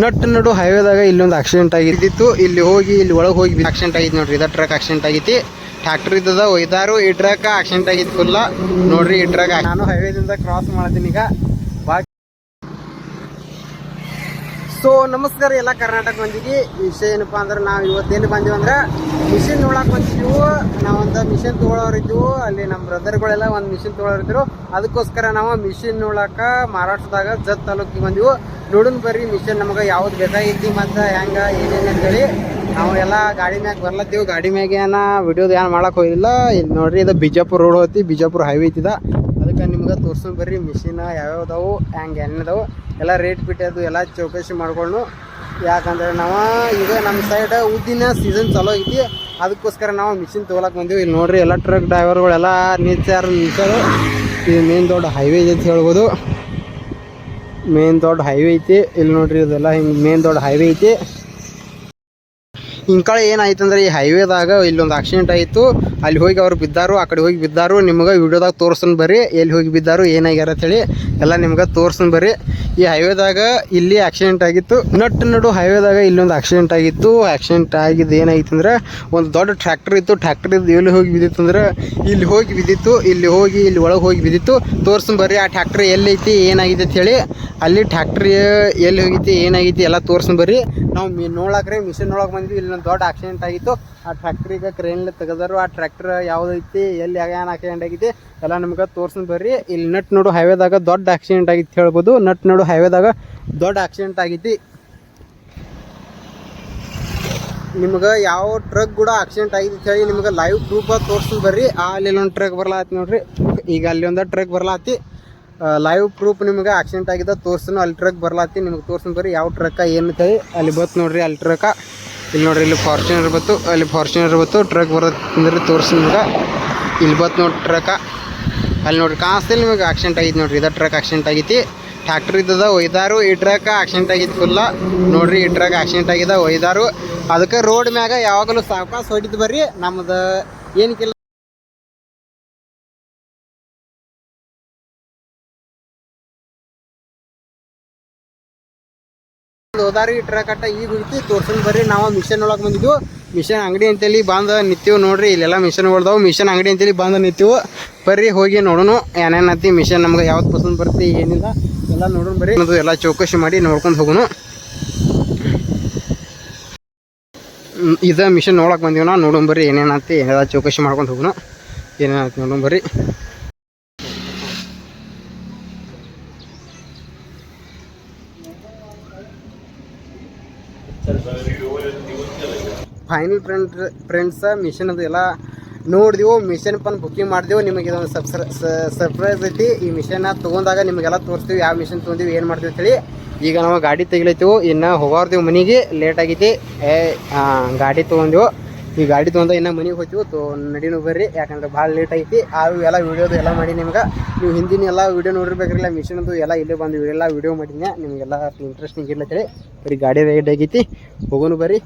Nut ನಡು ಹೈವೇದಾಗ ಇಲ್ಲೊಂದು accident ಆಗಿದ್ದಿತ್ತು ಇಲ್ಲಿ ಹೋಗಿ, ಇಲ್ಲಿ ಒಳಗೆ ಹೋಗಿ ಆಕ್ಸಿಡೆಂಟ್ ಆಗಿತ್ತು ನೋಡ್ರಿ. ಇದ ಟ್ರಕ್ ಆಕ್ಸಿಡೆಂಟ್ ಆಗೈತಿ ಟ್ರ್ಯಾಕ್ಟರ್ ಇದ್ದದ, ಒಯ್ದಾರು. ಈ ಟ್ರಕ್ ಆಕ್ಸಿಡೆಂಟ್ ಆಗಿತ್ತು ಫುಲ್ಲ ನೋಡ್ರಿ, ಈ ಟ್ರಕ್ ನಾನು ಹೈವೇದಿಂದ ಕ್ರಾಸ್ ಮಾಡ್ತೀನಿ ಈಗ. ಬಾಕಿ ಸೊ ನಮಸ್ಕಾರ ಎಲ್ಲ ಕರ್ನಾಟಕ ಮಂದಿಗೆ ವಿಷಯ ಏನಪ್ಪಾ ಅಂದ್ರೆ ನಾವು ಇವತ್ತೇನು ಬಂದೀವಿ ಅಂದ್ರೆ ಮಿಷಿನ್ ನೋಡಕ್ ಬಂದಿದ್ದೀವಿ ನಾವೊಂದು ಮಿಷಿನ್ ತೊಗೊಳೋರಿದ್ದೀವಿ ಅಲ್ಲಿ ನಮ್ಮ ಬ್ರದರ್ಗಳೆಲ್ಲ ಒಂದು ಮಿಷಿನ್ ತೊಗೊಳೋರಿದ್ರು ಅದಕ್ಕೋಸ್ಕರ ನಾವು ಮಿಷಿನ್ ನೋಡಾಕ ಮಹಾರಾಷ್ಟ್ರದಾಗ ಜತ್ ತಾಲೂಕಿಗೆ ಬಂದೀವಿ. ನೋಡೋಣ ಬರ್ರಿ ಮಿಷನ್ ನಮಗೆ ಯಾವ್ದು ಬೇಕಾಗೈತಿ ಮತ್ತು ಹೆಂಗ, ಏನೇನು ಅಂತೇಳಿ. ನಾವು ಎಲ್ಲ ಗಾಡಿ ಮ್ಯಾಗ ಬರ್ಲತ್ತೀವಿ. ಗಾಡಿ ಮ್ಯಾಗ ಏನ ವಿಡಿಯೋದು ಏನು ಮಾಡಕ್ ಹೋಗಿಲ್ಲ. ಇಲ್ಲಿ ನೋಡ್ರಿ, ಇದು ಬಿಜಾಪುರ ರೋಡ್ ಹೋತಿ ಬಿಜಾಪುರ ಹೈವೇ ಐತಿದ ಅದಕ್ಕೆ ನಿಮ್ಗೆ ತೋರ್ಸೋಣ ಬರ್ರಿ ಮಿಷಿನ್ ಯಾವ್ಯಾವ ಅದಾವು ಹೆಂಗೆ ಏನಿದಾವು ಎಲ್ಲ ರೇಟ್ ಬಿಟ್ಟದು ಎಲ್ಲ ಚೌಕಸಿ ಮಾಡ್ಕೊಂಡು ಯಾಕಂದ್ರೆ ನಾವು ಈಗ ನಮ್ಮ ಸೈಡ್ ಉದ್ದಿನ ಸೀಸನ್ ಚಲೋ ಐತಿ. ಅದಕ್ಕೋಸ್ಕರ ನಾವು ಮಿಷಿನ್ ತೊಗೊಳಕ್ ಬಂದೀವಿ. ಇಲ್ಲಿ ನೋಡ್ರಿ, ಎಲ್ಲ ಟ್ರಕ್ ಡ್ರೈವರ್ಗಳೆಲ್ಲ ನಿಲ್ಸ್ಯಾರ ನಿಲ್ಸೋರು ಇದು ಮೇನ್ ದೊಡ್ಡ ಹೈವೇ ಅಂತ ಹೇಳ್ಬೋದು. ಮೇನ್ ದೊಡ್ಡ ಹೈವೇ ಐತಿ. ಇಲ್ಲಿ ನೋಡ್ರಿ ಇದೆಲ್ಲ ಹಿಂಗೆ ಮೇನ್ ದೊಡ್ಡ ಹೈವೇ ಐತಿ. ಇಂಕಳ ಏನಾಯ್ತು ಅಂದ್ರೆ ಈ ಹೈವೇದಾಗ ಇಲ್ಲೊಂದು ಆಕ್ಸಿಡೆಂಟ್ ಆಯಿತು. ಅಲ್ಲಿ ಹೋಗಿ ಅವ್ರು ಬಿದ್ದಾರು, ಆ ಕಡೆ ಹೋಗಿ ಬಿದ್ದಾರು. ನಿಮಗೆ ವಿಡಿಯೋದಾಗ ತೋರ್ಸನ್ ಬರ್ರಿ. ಎಲ್ಲಿ ಹೋಗಿ ಬಿದ್ದಾರು, ಏನಾಗ್ಯಾರ ಅಂತೇಳಿ ಎಲ್ಲ ನಿಮ್ಗೆ ತೋರ್ಸನ್ ಬರ್ರಿ. ಈ ಹೈವೇದಾಗ ಇಲ್ಲಿ ಆಕ್ಸಿಡೆಂಟ್ ಆಗಿತ್ತು. ನಟ್ ನಡು ಹೈವೇದಾಗ ಇಲ್ಲೊಂದು ಆಕ್ಸಿಡೆಂಟ್ ಆಗಿತ್ತು. ಆಕ್ಸಿಡೆಂಟ್ ಆಗಿದ್ದು ಏನಾಗಿತ್ತು ಅಂದ್ರೆ ಒಂದು ದೊಡ್ಡ ಟ್ರ್ಯಾಕ್ಟರ್ ಇತ್ತು. ಟ್ರ್ಯಾಕ್ಟರ್ ಎಲ್ಲಿ ಹೋಗಿ ಬಿದ್ದಿತ್ತು ಅಂದ್ರೆ ಇಲ್ಲಿ ಹೋಗಿ ಬಿದ್ದಿತ್ತು. ಇಲ್ಲಿ ಹೋಗಿ, ಇಲ್ಲಿ ಒಳಗೆ ಹೋಗಿ ಬಿದ್ದಿತ್ತು. ತೋರ್ಸನ್ ಬರ್ರಿ, ಆ ಟ್ರ್ಯಾಕ್ಟರ್ ಎಲ್ಲೈತಿ, ಏನಾಗಿದೆ ಅಂತ ಹೇಳಿ. ಅಲ್ಲಿ ಟ್ರ್ಯಾಕ್ಟರ್ ಎಲ್ಲಿ ಹೋಗೈತಿ ಏನಾಗೈತಿ ಎಲ್ಲ ತೋರ್ಸನ್ ಬರ್ರಿ. ನಾವು ಮಿ ನೋಡಾಕ್ರೆ ಮಿಷಿನ್ ಒಳಗೆ ಬಂದ್ವಿ. ಇಲ್ಲಿ ಒಂದು ದೊಡ್ಡ ಆಕ್ಸಿಡೆಂಟ್ ಆಗಿತ್ತು. ಆ ಟ್ರ್ಯಾಕ್ಟ್ರಿಗೆ ಕ್ರೇನ್ಲಿ ತೆಗೆದರು. ಆ ಟ್ರ್ಯಾಕ್ಟರ್ ಯಾವುದೈತಿ, ಎಲ್ಲಿ ಏನು ಆಕ್ಸಿಡೆಂಟ್ ಆಗಿದೆ, ಎಲ್ಲ ನಿಮ್ಗೆ ತೋರ್ಸನ್ ಬರ್ರಿ. ಇಲ್ಲಿ ನಟ್ ನೋಡು ಹೈವೇದಾಗ ದೊಡ್ಡ ಆಕ್ಸಿಡೆಂಟ್ ಆಗಿತ್ತು ಹೇಳ್ಬೋದು. ನಟ್ ನಡು ಹೈವೇದಾಗ ದೊಡ್ಡ ಆಕ್ಸಿಡೆಂಟ್ ಆಗೈತಿ ನಿಮ್ಗೆ ಯಾವ ಟ್ರಕ್ ಕೂಡ ಆಕ್ಸಿಡೆಂಟ್ ಆಗಿದೆ ಅಂತ ಹೇಳಿ ನಿಮ್ಗೆ ಲೈವ್ ಪ್ರೂಫ್ ತೋರಿಸ್ತು ಬರ್ರಿ. ಅಲ್ಲಿ ಒಂದು ಟ್ರಕ್ ಬರ್ಲಾತಿ ನೋಡ್ರಿ. ಈಗ ಅಲ್ಲಿ ಒಂದು ಟ್ರಕ್ ಬರ್ಲಾತಿ. ಲೈವ್ ಪ್ರೂಫ್ ನಿಮ್ಗೆ ಆಕ್ಸಿಡೆಂಟ್ ಆಗಿದೆ ತೋರ್ಸನು ಅಲ್ಲಿ ಟ್ರಕ್ ಬರ್ಲಾತಿ, ನಿಮ್ಗೆ ತೋರ್ಸನ್ ಬರ್ರಿ. ಯಾವ ಟ್ರಕ್ಕ ಏನು ಹೇಳಿ. ಅಲ್ಲಿ ಬತ್ ನೋಡ್ರಿ, ಅಲ್ಲಿ ಟ್ರಕ್ಕ ಇಲ್ಲಿ ನೋಡ್ರಿ, ಇಲ್ಲಿ ಫಾರ್ಚುನರ್ ಬತ್ತು, ಅಲ್ಲಿ ಫಾರ್ಚುನರ್ ಬತ್ತು. ಟ್ರಕ್ ಬರೋದಂದ್ರೆ ತೋರ್ಸಿ ನಿಮ್ಗೆ. ಇಲ್ಲಿ ಬತ್ ನೋಡಿ ಟ್ರಕ್ಕ ಅಲ್ಲಿ ನೋಡ್ರಿ ಕಾಣಿಸ್ತಿಲ್ಲ ನಿಮಗೆ ಆಕ್ಸಿಡೆಂಟ್ ಆಗಿತ್ತು ನೋಡ್ರಿ, ಇದ ಟ್ರಕ್ ಆಕ್ಸಿಡೆಂಟ್ ಆಗೈತಿ ಟ್ರ್ಯಾಕ್ಟರ್ ಇದ್ದದ ಒಯ್ದಾರು, ಈ ಟ್ರಕ್ ಆಕ್ಸಿಡೆಂಟ್ ಆಗಿತ್ತು ಫುಲ್ಲ ನೋಡ್ರಿ, ಈ ಟ್ರಕ್ ಆಕ್ಸಿಡೆಂಟ್ ಆಗಿದೆ ಒಯ್ದಾರು. ಅದಕ್ಕೆ ರೋಡ್ ಮ್ಯಾಗ ಯಾವಾಗಲೂ ಸಾವಕಾಶ ಹೊಡಿತು ಬರ್ರಿ. ನಮ್ದು ಏನಕ್ಕಿಲ್ಲ ಹೋದಾರಿ ಟ್ರಕ್ ಅಟ್ಟ ಈಗ ಹೋಗಿತ್ತು ತೋರ್ಸನ್ ಬರ್ರಿ. ನಾವು ಮಿಷನ್ ಒಳಗೆ ಬಂದಿದ್ವು. ಮಿಷನ್ ಅಂಗಡಿ ಅಂತೇಳಿ ಬಂದ ನಿಂತೀವಿ ನೋಡ್ರಿ. ಇಲ್ಲೆಲ್ಲ ಮಿಷನ್ ಮಿಷನ್ಗಳ್ದಾವು ಮಿಷನ್ ಅಂಗಡಿ ಅಂತೇಳಿ ಬಂದ ನಿಂತೀವಿ. ಬರ್ರಿ, ಹೋಗಿ ನೋಡೋಣ. ಏನೇನತಿ ಮಿಷನ್ ನಮ್ಗೆ ಯಾವ್ದು ಪಸಂದ್ ಬರ್ತಿ, ಏನಿಲ್ಲ. ಎಲ್ಲ ನೋಡೋಣ ಬರ್ರಿ. ಅದು ಎಲ್ಲ ಚೌಕಶಿ ಮಾಡಿ ನೋಡ್ಕೊಂಡು ಹೋಗೋಣ. ಇದ ಮಿಷನ್ ನೋಡಕ್ ಬಂದೀವಿ ನಾ. ನೋಡೋಣ ಬರ್ರಿ ಏನೇನತಿ ಎಲ್ಲ ಚೌಕಶಿ ಮಾಡ್ಕೊಂಡು ಹೋಗೋಣ. ಏನೇನತಿ ನೋಡೋಣ ಬರ್ರಿ. ಫೈನಲ್ ಫ್ರೆಂಡ್ ಫ್ರೆಂಡ್ಸ ಮಿಷನ್ ಅದು ಎಲ್ಲ ನೋಡಿದೆವು ಮಿಷನ್ ಪನ್ ಬುಕ್ಕಿಂಗ್ ಮಾಡಿದೆವು, ನಿಮಗೆ ಇದೊಂದು ಸಬ್ಸ್ರ ಸರ್ಪ್ರೈಸ್ ಐತಿ. ಈ ಮಿಷನ್ನ ತೊಗೊಂಡಾಗ ನಿಮಗೆಲ್ಲ ತೋರಿಸ್ತೀವಿ, ಯಾವ ಮಿಷನ್ ತೊಗೊಂಡಿವಿ, ಏನು ಮಾಡ್ತೀವಿ ಅಂತೇಳಿ. ಈಗ ನಾವು ಗಾಡಿ ತೆಗಿಲತ್ತೀವಿ ಇನ್ನು ಹೋಗೋರ್ದೀವಿ ಮನೆಗೆ ಲೇಟ್ ಆಗೈತಿ. ಏ ಗಾಡಿ ತೊಗೊಂಡೆವು. ಈ ಗಾಡಿ ತೊಗೊಂಡ ಇನ್ನು ಮನೆಗೆ ಹೋಗ್ತೀವಿ, ತೋ ನಡಿನೂ ಬರ್ರಿ. ಯಾಕಂದ್ರೆ ಭಾಳ ಲೇಟ್ ಐತಿ. ಆ ಎಲ್ಲ ವೀಡಿಯೋದು ಎಲ್ಲ ಮಾಡಿ ನಿಮ್ಗೆ. ನೀವು ಹಿಂದಿನ ಎಲ್ಲ ವೀಡಿಯೋ ನೋಡಿರ್ಬೇಕ್ರಿಲ್ಲ ಮಿಷಿನದು ಎಲ್ಲ ಇಲ್ಲೇ ಬಂದು ಎಲ್ಲ ವೀಡಿಯೋ ಮಾಡಿದ್ನ. ನಿಮಗೆಲ್ಲ ಇಂಟ್ರೆಸ್ಟಿಂಗ್ ಇರ್ಲತ್ತೇಳಿ. ಬರೀ ಗಾಡಿ ರೈಡ್ ಆಗೈತಿ. ಹೋಗೋನು ಬರ್ರಿ.